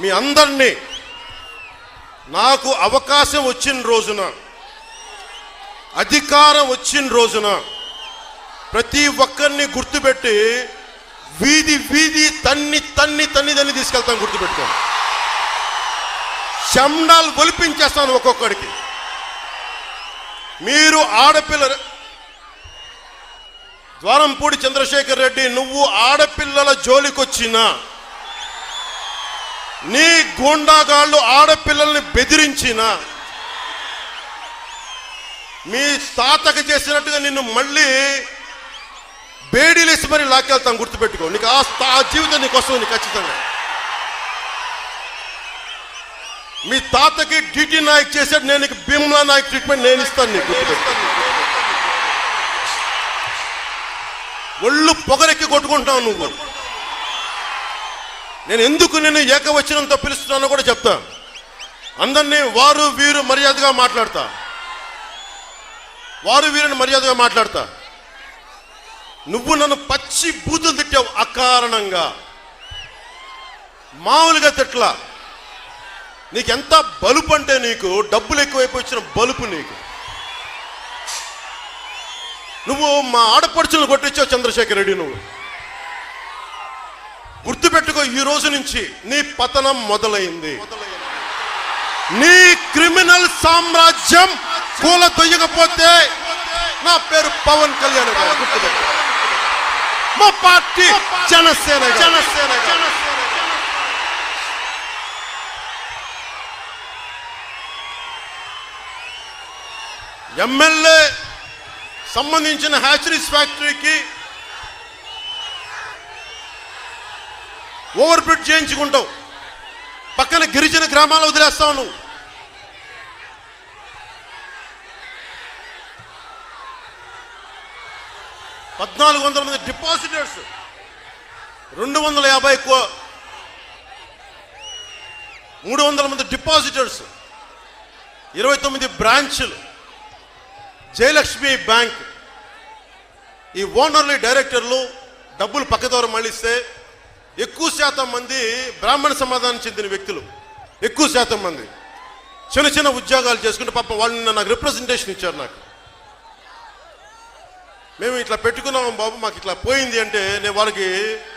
మీ అందరినీ నాకు అవకాశం వచ్చిన రోజున అధికారం వచ్చిన రోజున ప్రతి ఒక్కరిని గుర్తుపెట్టి వీధి వీధి తన్ని తన్ని తన్ని తన్ని తీసుకెళ్తాను గుర్తుపెట్టుకోండి శండాలు ఒలిపించేస్తాను ఒక్కొక్కడికి. మీరు ఆడపిల్ల ద్వారంపూడి చంద్రశేఖర్ రెడ్డి నువ్వు ఆడపిల్లల జోలికొచ్చినా నీ గూండాగాళ్ళు ఆడపిల్లల్ని బెదిరించిన మీ తాతకి చేసినట్టుగా నిన్ను మళ్ళీ బేడీలేసి మరి లాక్కెళ్తాం గుర్తుపెట్టుకో. నీకు ఆ ఆ జీవితం నీకు వస్తుంది ఖచ్చితంగా. మీ తాతకి డిటి నాయక్ చేసాడు నేను నీకు భీమ్లా నాయక్ ట్రీట్మెంట్ నేను ఇస్తాను నీకు ఒళ్ళు పొగరెక్కి కొట్టుకుంటావు నువ్వు. నేను ఎందుకు నేను ఏకవచనంతో పిలుస్తున్నానో కూడా చెప్తా. అందరినీ వారు వీరు మర్యాదగా మాట్లాడతా. వారు వీరిని మర్యాదగా మాట్లాడతా. నువ్వు నన్ను పచ్చి బూతులు తిట్టావు అకారణంగా. మామూలుగా తిట్లా. నీకెంత బలుపు అంటే నీకు? డబ్బులు ఎక్కువైపోయి వచ్చిన బలుపు నీకు. నువ్వు మా ఆడపడుచులు కొట్టించావు చంద్రశేఖర్ రెడ్డి నువ్వు. గుర్తుపెట్టుకో ఈ రోజు నుంచి నీ పతనం మొదలైంది. నీ క్రిమినల్ సామ్రాజ్యం కూల తొయ్యకపోతే నా పేరు పవన్ కళ్యాణ్. మా పార్టీ జనసేన జనసేన ఎమ్మెల్యే సంబంధించిన హ్యాచరీస్ ఫ్యాక్టరీకి ఓవర్ బ్రిడ్జ్ చేయించుకుంటావు. పక్కన గిరిజన గ్రామాలు వదిలేస్తావు నువ్వు. పద్నాలుగు వందల మంది డిపాజిటర్స్ రెండు వందల యాభై కో- మూడు వందల మంది డిపాజిటర్స్ ఇరవై తొమ్మిది బ్రాంచ్లు జయలక్ష్మి బ్యాంక్. ఈ ఓనర్లు డైరెక్టర్లు డబ్బులు పక్కదోర మళ్ళిస్తే ఎక్కువ శాతం మంది బ్రాహ్మణ సమాధానం చెందిన వ్యక్తులు. ఎక్కువ శాతం మంది. చిన్న చిన్న ఉద్యోగాలు చేసుకుంటే పాపం వాళ్ళు నాకు రిప్రజెంటేషన్ ఇచ్చారు నాకు. మేము ఇట్లా పెట్టుకున్నాము బాబు మాకు ఇట్లా పోయింది అంటే నేను వాళ్ళకి